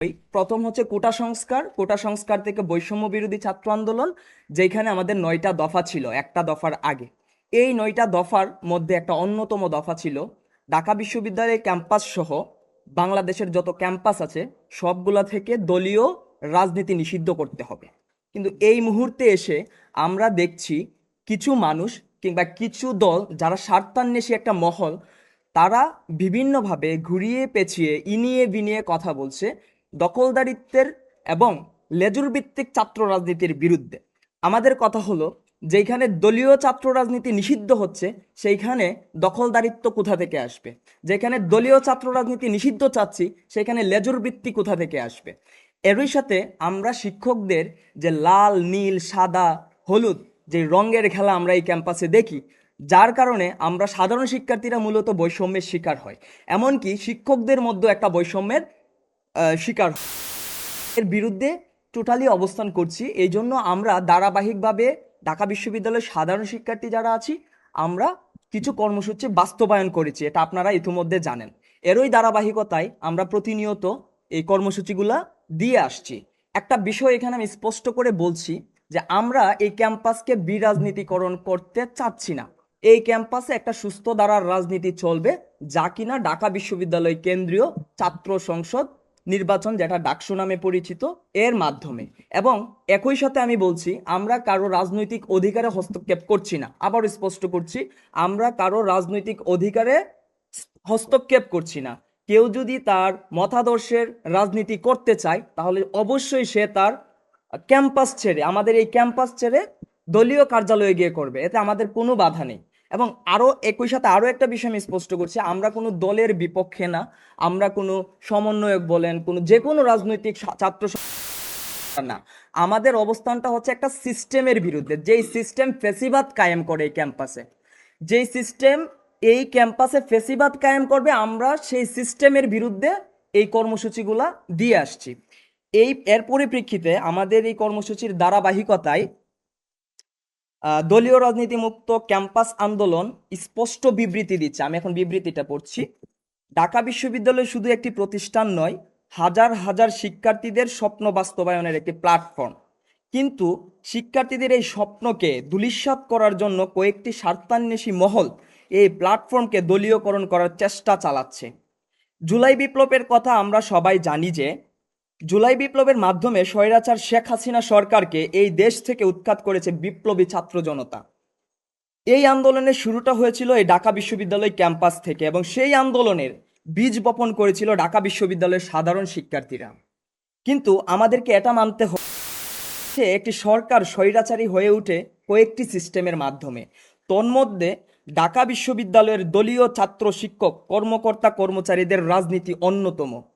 ওই প্রথম হচ্ছে কোটা সংস্কার। কোটা সংস্কার থেকে বৈষম্য বিরোধী ছাত্র আন্দোলন যেখানে আমাদের নয়টা দফা ছিল, একটা দফার আগে। এই নয়টা দফার মধ্যে একটা অন্যতম দফা ছিল ঢাকা বিশ্ববিদ্যালয়ের ক্যাম্পাস সহ বাংলাদেশের যত ক্যাম্পাস আছে, সবগুলা থেকে দলীয় রাজনীতি নিষিদ্ধ করতে হবে। কিন্তু এই মুহূর্তে এসে আমরা দেখছি কিছু মানুষ কিংবা কিছু দল যারা স্বার্থান্বেষী একটা মহল, তারা বিভিন্নভাবে ঘুরিয়ে পেঁচিয়ে, ইনিয়ে বিনিয়ে কথা বলছে। দখলদারিত্বের এবং লেজুর ভিত্তিক ছাত্র রাজনীতির বিরুদ্ধে। আমাদের কথা হলো যেখানে দলীয় ছাত্র রাজনীতি নিষিদ্ধ হচ্ছে, সেইখানে দখলদারিত্ব কোথা থেকে আসবে? যেখানে দলীয় ছাত্র রাজনীতি নিষিদ্ধ চাচ্ছি, সেখানে লেজুর বৃত্তি কোথা থেকে আসবে? এরই সাথে আমরা শিক্ষকদের যে লাল, নীল, সাদা, হলুদ যে রঙের খেলা আমরা এই ক্যাম্পাসে দেখি, যার কারণে আমরা সাধারণ শিক্ষার্থীরা মূলত বৈষম্যের শিকার হয়। এমনকি শিক্ষকদের মধ্যে একটা বৈষম্যের শিকার এর বিরুদ্ধে টোটালি অবস্থান করছি। এই জন্য আমরা ধারাবাহিকভাবে ঢাকা বিশ্ববিদ্যালয়ের সাধারণ শিক্ষার্থী যারা আছি, আমরা কিছু কর্মসূচি বাস্তবায়ন করেছি, এটা আপনারা ইতিমধ্যে জানেন। এরই ধারাবাহিকতায় আমরা প্রতিনিয়ত এই কর্মসূচিগুলা দিয়ে আসছি। একটা বিষয় এখানে আমি স্পষ্ট করে বলছি যে আমরা এই ক্যাম্পাসকে বিরাজনীতিকরণ করতে চাচ্ছি না। এই ক্যাম্পাসে একটা সুস্থ ধারার রাজনীতি চলবে যা কিনা ঢাকা বিশ্ববিদ্যালয় কেন্দ্রীয় ছাত্র সংসদ নির্বাচন যেটা ডাকসু নামে পরিচিত, এর মাধ্যমে। এবং একই সাথে আমি বলছি, আমরা কারও রাজনৈতিক অধিকারে হস্তক্ষেপ করছি না। আবার স্পষ্ট করছি, আমরা কারও রাজনৈতিক অধিকারে হস্তক্ষেপ করছি না। কেউ যদি তার মতাদর্শের রাজনীতি করতে চায়, তাহলে অবশ্যই সে তার ক্যাম্পাস ছেড়ে, আমাদের এই ক্যাম্পাস ছেড়ে দলীয় কার্যালয়ে গিয়ে করবে। এতে আমাদের কোনো বাধা নেই। এবং আরও একই সাথে আরও একটা বিষয় আমি স্পষ্ট করছি, আমরা কোনো দলের বিপক্ষে না, আমরা কোনো সমন্বয়ক বলেন, কোনো যে কোনো রাজনৈতিক ছাত্র না। আমাদের অবস্থানটা হচ্ছে একটা সিস্টেমের বিরুদ্ধে, যেই সিস্টেম ফেসিবাদ কায়েম করে এই ক্যাম্পাসে। যেই সিস্টেম এই ক্যাম্পাসে ফেসিবাদ কায়েম করবে, আমরা সেই সিস্টেমের বিরুদ্ধে এই কর্মসূচিগুলা দিয়ে আসছি। এই, এর পরিপ্রেক্ষিতে আমাদের এই কর্মসূচির ধারাবাহিকতায় দলীয় রাজনীতি মুক্ত ক্যাম্পাস আন্দোলন স্পষ্ট বিবৃতি দিচ্ছে। আমি এখন বিবৃতিটা পড়ছি। ঢাকা বিশ্ববিদ্যালয় শুধু একটি প্রতিষ্ঠান নয়, হাজার হাজার শিক্ষার্থীদের স্বপ্ন বাস্তবায়নের একটি প্ল্যাটফর্ম কিন্তু শিক্ষার্থীদের এই স্বপ্নকে দুলিশ্বাত করার জন্য কয়েকটি স্বার্থান্বেষী মহল এই প্ল্যাটফর্মকে দলীয়করণ করার চেষ্টা চালাচ্ছে। জুলাই বিপ্লবের কথা আমরা সবাই জানি যে জুলাই বিপ্লবের মাধ্যমে স্বৈরাচার শেখ হাসিনা সরকারকে এই দেশ থেকে উৎখাত করেছে বিপ্লবী ছাত্র জনতা। এই আন্দোলনের শুরুটা হয়েছিল এই ঢাকা বিশ্ববিদ্যালয় ক্যাম্পাস থেকে এবং সেই আন্দোলনের বীজ বপন করেছিল ঢাকা বিশ্ববিদ্যালয়ের সাধারণ শিক্ষার্থীরা। কিন্তু আমাদেরকে এটা মানতে হচ্ছে একটি সরকার স্বৈরাচারী হয়ে ওঠে কয়েকটি সিস্টেমের মাধ্যমে। তন্মধ্যে ঢাকা বিশ্ববিদ্যালয়ের দলীয় ছাত্র শিক্ষক, কর্মকর্তা, কর্মচারীদের রাজনীতি অন্যতম।